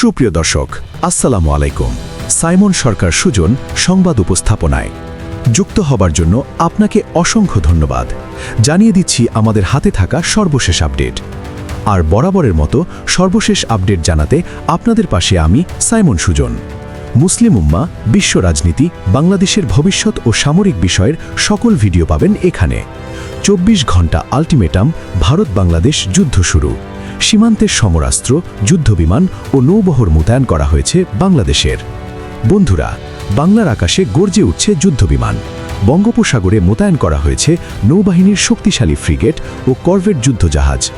সুপ্রিয় দর্শক, আসসালামু আলাইকুম। সাইমন সরকার সুজন সংবাদ উপস্থাপনায়। যুক্ত হবার জন্য আপনাকে অসংখ্য ধন্যবাদ। জানিয়ে দিচ্ছি আমাদের হাতে থাকা সর্বশেষ আপডেট। আর বরাবরের মতো সর্বশেষ আপডেট জানাতে আপনাদের পাশে আমি সাইমন সুজন। মুসলিম উম্মা, বিশ্ব রাজনীতি, বাংলাদেশের ভবিষ্যৎ ও সামরিক বিষয়ের সকল ভিডিও পাবেন এখানে। চব্বিশ ঘণ্টা আলটিমেটাম ভারত বাংলাদেশ যুদ্ধ শুরু। সীমান্তের সমরাস্ত্র, যুদ্ধবিমান ও নৌবহর মোতায়েন করা হয়েছে বাংলাদেশের। বন্ধুরা, বাংলার আকাশে গর্জে উঠছে যুদ্ধবিমান। বঙ্গোপসাগরে মোতায়েন করা হয়েছে নৌবাহিনীর শক্তিশালী ফ্রিগেট ও করভেট যুদ্ধজাহাজ।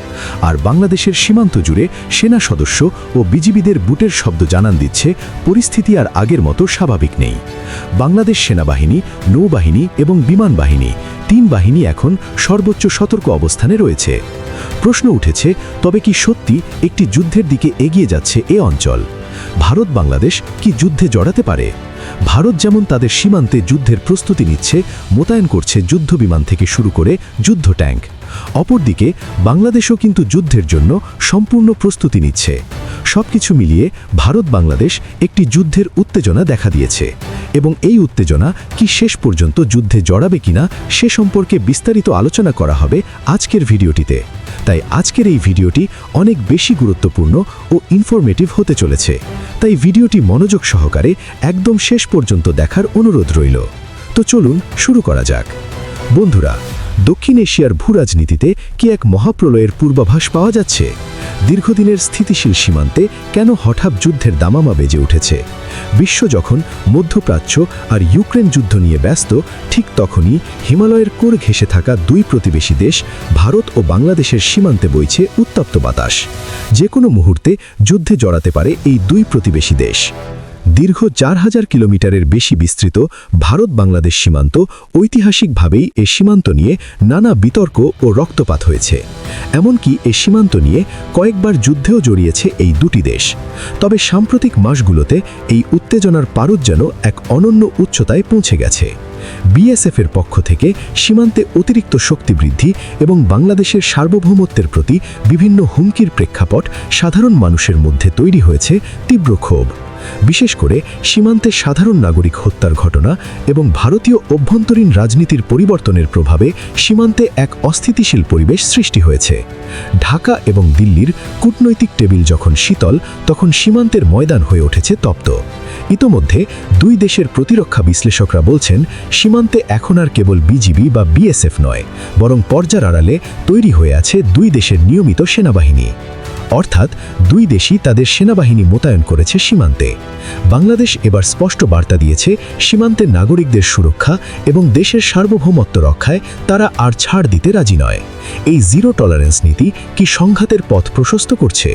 আর বাংলাদেশের সীমান্ত জুড়ে সেনা সদস্য ও বিজিবিদের বুটের শব্দ জানান দিচ্ছে পরিস্থিতি আর আগের মতো স্বাভাবিক নেই। বাংলাদেশ সেনাবাহিনী, নৌবাহিনী এবং বিমান বাহিনী, তিন বাহিনী এখন সর্বোচ্চ সতর্ক অবস্থানে রয়েছে। প্রশ্ন উঠেছে, তবে কি সত্যি একটি যুদ্ধের দিকে এগিয়ে যাচ্ছে এ অঞ্চল? ভারত বাংলাদেশ কি যুদ্ধে জড়াতে পারে? ভারত যেমন তাদের সীমান্তে যুদ্ধের প্রস্তুতি নিচ্ছে, মোতায়েন করছে যুদ্ধবিমান থেকে শুরু করে যুদ্ধ ট্যাঙ্ক। অপরদিকে, বাংলাদেশও কিন্তু যুদ্ধের জন্য সম্পূর্ণ প্রস্তুতি নিচ্ছে। সবকিছু মিলিয়ে ভারত বাংলাদেশ একটি যুদ্ধের উত্তেজনা দেখা দিয়েছে। এবং এই উত্তেজনা কি শেষ পর্যন্ত যুদ্ধে জড়াবে কিনা, সে সম্পর্কে বিস্তারিত আলোচনা করা হবে আজকের ভিডিওটিতে। তাই আজকের এই ভিডিওটি অনেক বেশি গুরুত্বপূর্ণ ও ইনফরমেটিভ হতে চলেছে। তাই ভিডিওটি মনোযোগ সহকারে একদম শেষ পর্যন্ত দেখার অনুরোধ রইল। তো চলুন শুরু করা যাক। বন্ধুরা দক্ষিণ এশিয়ার ভূরাজনীতিতে কি এক মহাপ্রলয়ের পূর্বাভাস পাওয়া যাচ্ছে? দীর্ঘদিনের স্থিতিশীল সীমান্তে কেন হঠাৎ যুদ্ধের দামামা বেজে উঠেছে? বিশ্ব যখন মধ্যপ্রাচ্য আর ইউক্রেন যুদ্ধ নিয়ে ব্যস্ত, ঠিক তখনই হিমালয়ের কোর ঘেঁষে থাকা দুই প্রতিবেশী দেশ, ভারত ও বাংলাদেশের সীমান্তে বইছে উত্তপ্ত বাতাস। যে কোনো মুহূর্তে যুদ্ধে জড়াতে পারে এই দুই প্রতিবেশী দেশ। দীর্ঘ চার হাজার কিলোমিটারের বেশি বিস্তৃত ভারত বাংলাদেশ সীমান্ত ঐতিহাসিকভাবেই এ সীমান্ত নিয়ে নানা বিতর্ক ও রক্তপাত হয়েছে। এমনকি এ সীমান্ত নিয়ে কয়েকবার যুদ্ধেও জড়িয়েছে এই দুটি দেশ। তবে সাম্প্রতিক মাসগুলোতে এই উত্তেজনার পারদ যেন এক অনন্য উচ্চতায় পৌঁছে গেছে। বিএসএফের পক্ষ থেকে সীমান্তে অতিরিক্ত শক্তি বৃদ্ধি এবং বাংলাদেশের সার্বভৌমত্বের প্রতি বিভিন্ন হুমকির প্রেক্ষাপট সাধারণ মানুষের মধ্যে তৈরি হয়েছে তীব্র ক্ষোভ। বিশেষ করে সীমান্তে সাধারণ নাগরিক হত্যার ঘটনা এবং ভারতীয় অভ্যন্তরীণ রাজনীতির পরিবর্তনের প্রভাবে সীমান্তে এক অস্থিতিশীল পরিবেশ সৃষ্টি হয়েছে। ঢাকা এবং দিল্লির কূটনৈতিক টেবিল যখন শীতল, তখন সীমান্তের ময়দান হয়ে উঠেছে তপ্ত। ইতোমধ্যে দুই দেশের প্রতিরক্ষা বিশ্লেষকরা বলছেন, সীমান্তে এখন আর কেবল বিজিবি বা বিএসএফ নয়, বরং পর্যার আড়ালে তৈরি হয়ে আছে দুই দেশের নিয়মিত সেনাবাহিনী। অর্থাৎ দুই দেশই তাদের সেনাবাহিনী মোতায়েন করেছে সীমান্তে। বাংলাদেশ এবার স্পষ্ট বার্তা দিয়েছে, সীমান্তের নাগরিকদের সুরক্ষা এবং দেশের সার্বভৌমত্ব রক্ষায় তারা আর ছাড় দিতে রাজি নয়। এই জিরো টলারেন্স নীতি কি সংঘাতের পথ প্রশস্ত করছে?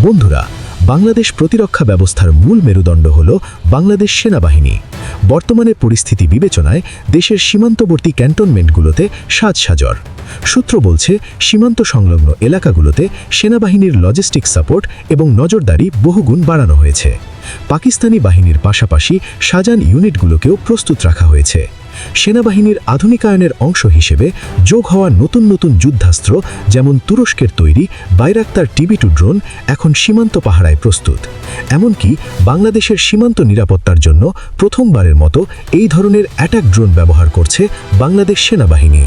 বন্ধুরা বাংলাদেশ প্রতিরক্ষা ব্যবস্থার মূল মেরুদণ্ড হল বাংলাদেশ সেনাবাহিনী। বর্তমানে পরিস্থিতি বিবেচনায় দেশের সীমান্তবর্তী ক্যান্টনমেন্টগুলোতে সাজসাজর। সূত্র বলছে, সীমান্ত সংলগ্ন এলাকাগুলোতে সেনাবাহিনীর লজিস্টিক সাপোর্ট এবং নজরদারি বহুগুণ বাড়ানো হয়েছে। পাকিস্তানি বাহিনীর পাশাপাশি সাজান ইউনিটগুলোকেও প্রস্তুত রাখা হয়েছে। সেনাবাহিনীর আধুনিকায়নের অংশ হিসেবে যোগ হওয়া নতুন নতুন যুদ্ধাস্ত্র, যেমন তুরস্কের তৈরি বাইরাক্তার টিবি টু ড্রোন, এখন সীমান্ত পাহারায় প্রস্তুত। এমনকি বাংলাদেশের সীমান্ত নিরাপত্তার জন্য প্রথমবারের মতো এই ধরনের অ্যাটাক ড্রোন ব্যবহার করছে বাংলাদেশ সেনাবাহিনী।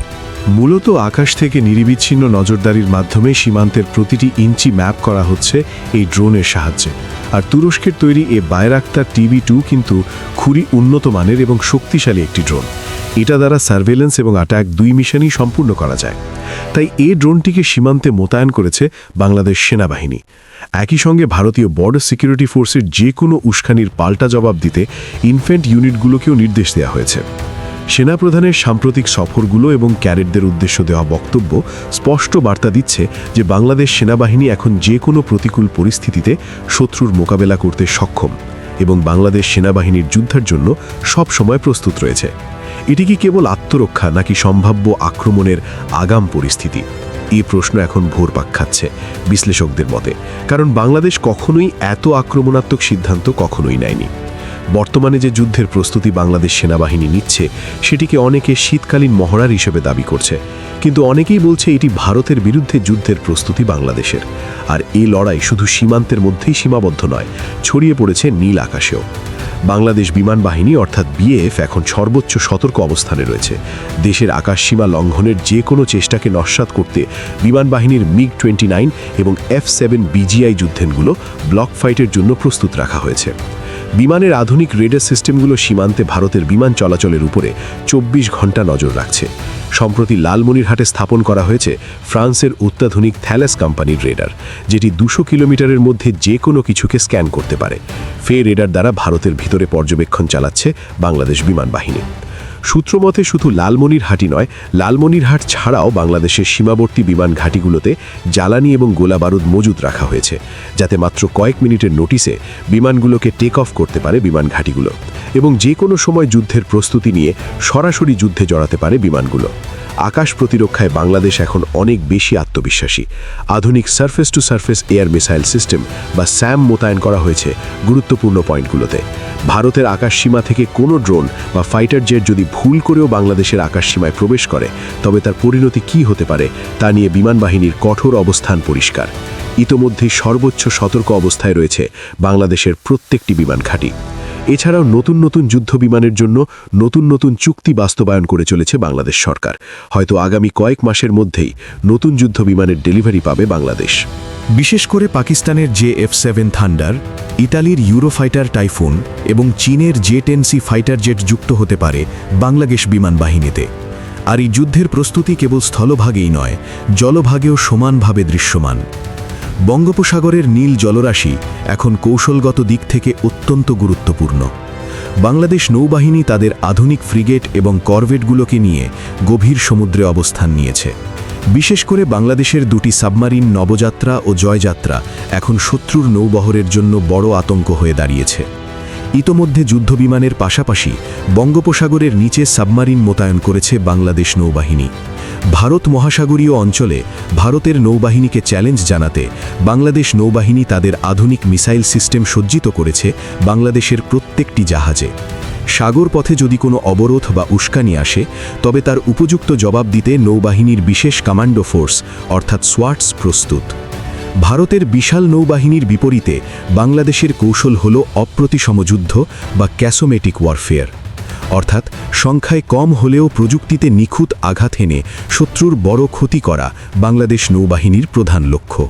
মূলত আকাশ থেকে নিরিবিচ্ছিন্ন নজরদারির মাধ্যমে সীমান্তের প্রতিটি ইঞ্চি ম্যাপ করা হচ্ছে এই ড্রোনের সাহায্যে। আর তুরস্কের তৈরি এ বায়রাক্তার টিভি টু কিন্তু খুবই উন্নত মানের এবং শক্তিশালী একটি ড্রোন। এটা দ্বারা সার্ভেলেন্স এবং অ্যাটাক দুই মিশনই সম্পূর্ণ করা যায়। তাই এ ড্রোনটিকে সীমান্তে মোতায়েন করেছে বাংলাদেশ সেনাবাহিনী। একই সঙ্গে ভারতীয় বর্ডার সিকিউরিটি ফোর্সের যে কোনো উস্কানির পাল্টা জবাব দিতে ইনফেন্ট ইউনিটগুলোকেও নির্দেশ দেওয়া হয়েছে। সেনাপ্রধানের সাম্প্রতিক সফরগুলো এবং ক্যারেটদের উদ্দেশ্য দেওয়া বক্তব্য স্পষ্ট বার্তা দিচ্ছে যে বাংলাদেশ সেনাবাহিনী এখন যে কোনো প্রতিকূল পরিস্থিতিতে শত্রুর মোকাবেলা করতে সক্ষম এবং বাংলাদেশ সেনাবাহিনীর যুদ্ধের জন্য সব সময় প্রস্তুত রয়েছে। এটি কি কেবল আত্মরক্ষা নাকি সম্ভাব্য আক্রমণের আগাম পরিস্থিতি? এই প্রশ্ন এখন ভোরপাক খাচ্ছে বিশ্লেষকদের মতে, কারণ বাংলাদেশ কখনোই এত আক্রমণাত্মক সিদ্ধান্ত কখনোই নেয়নি। বর্তমানে যে যুদ্ধের প্রস্তুতি বাংলাদেশ সেনাবাহিনী নিচ্ছে, সেটিকে অনেকে শীতকালীন মহড়ার হিসেবে দাবি করছে। কিন্তু অনেকেই বলছে এটি ভারতের বিরুদ্ধে যুদ্ধের প্রস্তুতি বাংলাদেশের। আর এই লড়াই শুধু সীমান্তের মধ্যেই সীমাবদ্ধ নয়, ছড়িয়ে পড়েছে নীল আকাশেও। বাংলাদেশ বিমান বাহিনী, অর্থাৎ বিএফ এখন সর্বোচ্চ সতর্ক অবস্থানে রয়েছে। দেশের আকাশসীমা লঙ্ঘনের যে কোনো চেষ্টাকে নস্বাত করতে বিমান বাহিনীর মিগ টোয়েন্টি নাইন এবং এফ সেভেন বিজিআই যুদ্ধেনগুলো ব্লক ফাইটের জন্য প্রস্তুত রাখা হয়েছে। বিমানের আধুনিক রেডার সিস্টেমগুলো সীমান্তে ভারতের বিমান চলাচলের উপরে চব্বিশ ঘণ্টা নজর রাখছে। সম্প্রতি লালমনিরহাটে স্থাপন করা হয়েছে ফ্রান্সের অত্যাধুনিক থ্যালাস কোম্পানির রেডার, যেটি দুশো কিলোমিটারের মধ্যে যে কোনো কিছুকে স্ক্যান করতে পারে। ফে রেডার দ্বারা ভারতের ভিতরে পর্যবেক্ষণ চালাচ্ছে বাংলাদেশ বিমান বাহিনী। সূত্রমতে শুধু লালমনিরহাটই নয় লালমনিরহাট ছাড়াও বাংলাদেশের সীমাবর্তী বিমান ঘাঁটিগুলোতে জ্বালানি এবং গোলাবারুদ মজুদ রাখা হয়েছে, যাতে মাত্র কয়েক মিনিটের নোটিসে বিমানগুলোকে টেক অফ করতে পারে বিমান ঘাঁটিগুলো এবং যে কোনো সময় যুদ্ধের প্রস্তুতি নিয়ে সরাসরি যুদ্ধে জড়াতে পারে বিমানগুলো। আকাশ প্রতিরক্ষায় বাংলাদেশ এখন অনেক বেশি আত্মবিশ্বাসী। আধুনিক surface to surface air missile system বা স্যাম মোতায়েন করা হয়েছে গুরুত্বপূর্ণ পয়েন্টগুলোতে। ভারতের আকাশ সীমা থেকে কোনো ড্রোন বা ফাইটার জেট যদি ভুল করেও বাংলাদেশের আকাশ সীমায় প্রবেশ করে, তবে তার পরিণতি কি হতে পারে তা নিয়ে বিমান বাহিনীর কঠোর অবস্থান পরিষ্কার। ইতোমধ্যেই সর্বোচ্চ সতর্ক অবস্থায় রয়েছে বাংলাদেশের প্রত্যেকটি বিমান ঘাঁটি। এছাড়াও নতুন নতুন যুদ্ধ বিমানের জন্য নতুন নতুন চুক্তি বাস্তবায়ন করে চলেছে বাংলাদেশ সরকার। হয়তো আগামী কয়েক মাসের মধ্যেই নতুন যুদ্ধ বিমানের ডেলিভারি পাবে বাংলাদেশ। বিশেষ করে পাকিস্তানের জে এফ সেভেন থান্ডার, ইতালির ইউরোফাইটার টাইফুন এবং চীনের J ten C fighter jet যুক্ত হতে পারে বাংলাদেশ বিমান বাহিনীতে। আর এই যুদ্ধের প্রস্তুতি কেবল স্থলভাগেই নয়, জলভাগেও সমানভাবে দৃশ্যমান। বঙ্গোপসাগরের নীল জলরাশি এখন কৌশলগত দিক থেকে অত্যন্ত গুরুত্বপূর্ণ। বাংলাদেশ নৌবাহিনী তাদের আধুনিক ফ্রিগেট এবং করভেটগুলোকে নিয়ে গভীর সমুদ্রে অবস্থান নিয়েছে। বিশেষ করে বাংলাদেশের দুটি সাবমারিন নবযাত্রা ও জয়যাত্রা এখন শত্রুর নৌবহরের জন্য বড় আতঙ্ক হয়ে দাঁড়িয়েছে। ইতোমধ্যে যুদ্ধবিমানের পাশাপাশি বঙ্গোপসাগরের নিচে সাবমারিন মোতায়েন করেছে বাংলাদেশ নৌবাহিনী। ভারত মহাসাগরীয় অঞ্চলে ভারতের নৌবাহিনীকে চ্যালেঞ্জ জানাতে বাংলাদেশ নৌবাহিনী তাদের আধুনিক মিসাইল সিস্টেম সজ্জিত করেছে বাংলাদেশের প্রত্যেকটি জাহাজে। সাগর পথে যদি কোনো অবরোধ বা উস্কানি আসে, তবে তার উপযুক্ত জবাব দিতে নৌবাহিনীর বিশেষ কমান্ডো ফোর্স, অর্থাৎ সোয়াটস, প্রস্তুত। ভারতের বিশাল নৌবাহিনীর বিপরীতে বাংলাদেশের কৌশল হল অপ্রতিসম যুদ্ধ বা ক্যাসোমেটিক ওয়ারফেয়ার। অর্থাৎ সংখ্যায় কম হলেও প্রযুক্তিতে নিখুঁত আঘাত এনে শত্রুর বড় ক্ষতি করা বাংলাদেশ নৌবাহিনীর প্রধান লক্ষ্য।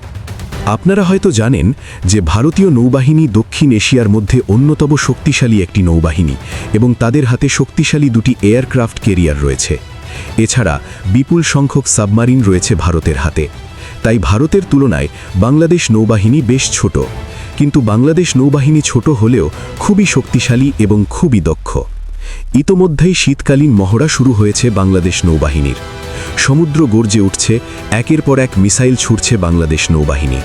আপনারা হয়তো জানেন যে ভারতীয় নৌবাহিনী দক্ষিণ এশিয়ার মধ্যে অন্যতম শক্তিশালী একটি নৌবাহিনী এবং তাদের হাতে শক্তিশালী দুটি এয়ারক্রাফট কেরিয়ার রয়েছে। এছাড়া বিপুল সংখ্যক সাবমারিন রয়েছে ভারতের হাতে। তাই ভারতের তুলনায় বাংলাদেশ নৌবাহিনী বেশ ছোট। কিন্তু বাংলাদেশ নৌবাহিনী ছোট হলেও খুবই শক্তিশালী এবং খুবই দক্ষ। ইতোমধ্যেই শীতকালীন মহড়া শুরু হয়েছে বাংলাদেশ নৌবাহিনীর। সমুদ্র গর্জে উঠছে, একের পর এক মিসাইল ছুটছে বাংলাদেশ নৌবাহিনী।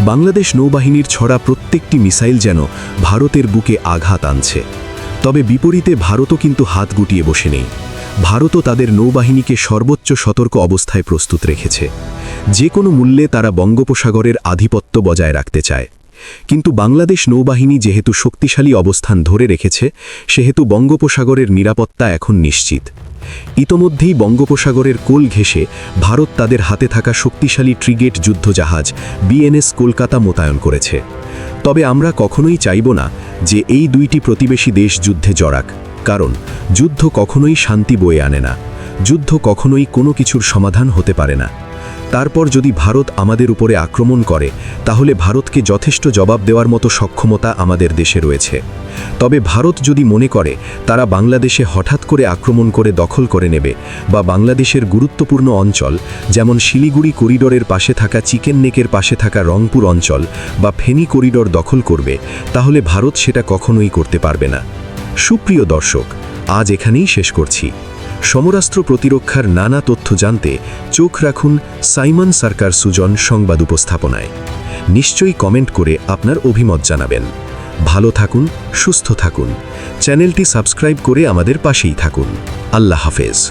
বাংলাদেশ নৌবাহিনীর ছড়া প্রত্যেকটি মিসাইল যেন ভারতের বুকে আঘাত আনছে। তবে বিপরীতে ভারতও কিন্তু হাত গুটিয়ে বসে নেই। ভারতও তাদের নৌবাহিনীকে সর্বোচ্চ সতর্ক অবস্থায় প্রস্তুত রেখেছে। যে কোনো মূল্যে তারা বঙ্গোপসাগরের আধিপত্য বজায় রাখতে চায়। কিন্তু বাংলাদেশ নৌবাহিনী যেহেতু শক্তিশালী অবস্থান ধরে রেখেছে, সেহেতু বঙ্গোপসাগরের নিরাপত্তা এখন নিশ্চিত। ইতোমধ্যেই বঙ্গোপসাগরের কোল ঘেঁষে ভারত তাদের হাতে থাকা শক্তিশালী ট্রিগেট যুদ্ধজাহাজ বিএনএস কলকাতা মোতায়েন করেছে। তবে আমরা কখনোই চাইব না যে এই দুইটি প্রতিবেশী দেশ যুদ্ধে জড়াক, কারণ যুদ্ধ কখনোই শান্তি বয়ে আনে না, যুদ্ধ কখনোই কোনো কিছুর সমাধান হতে পারে না। তারপর যদি ভারত আমাদের উপরে আক্রমণ করে, তাহলে ভারতকে যথেষ্ট জবাব দেওয়ার মতো সক্ষমতা আমাদের দেশে রয়েছে। তবে ভারত যদি মনে করে, তারা বাংলাদেশে হঠাৎ করে আক্রমণ করে দখল করে নেবে, বা বাংলাদেশের গুরুত্বপূর্ণ অঞ্চল, যেমন শিলিগুড়ি করিডোরের পাশে থাকা চিকেন নেকের পাশে থাকা রংপুর অঞ্চল, বা ফেনী করিডোর দখল করবে, তাহলে ভারত সেটা কখনোই করতে পারবে না। সুপ্রিয় দর্শক, আজ এখানেই শেষ করছি। সমরাস্ত্র প্রতিরক্ষার নানা তথ্য জানতে চোখ রাখুন সাইমন সরকার সুজন সংবাদ উপস্থাপনায়। নিশ্চয়ই কমেন্ট করে আপনার অভিমত জানাবেন। ভালো থাকুন, সুস্থ থাকুন। চ্যানেলটি সাবস্ক্রাইব করে আমাদের পাশেই থাকুন। আল্লাহ হাফেজ।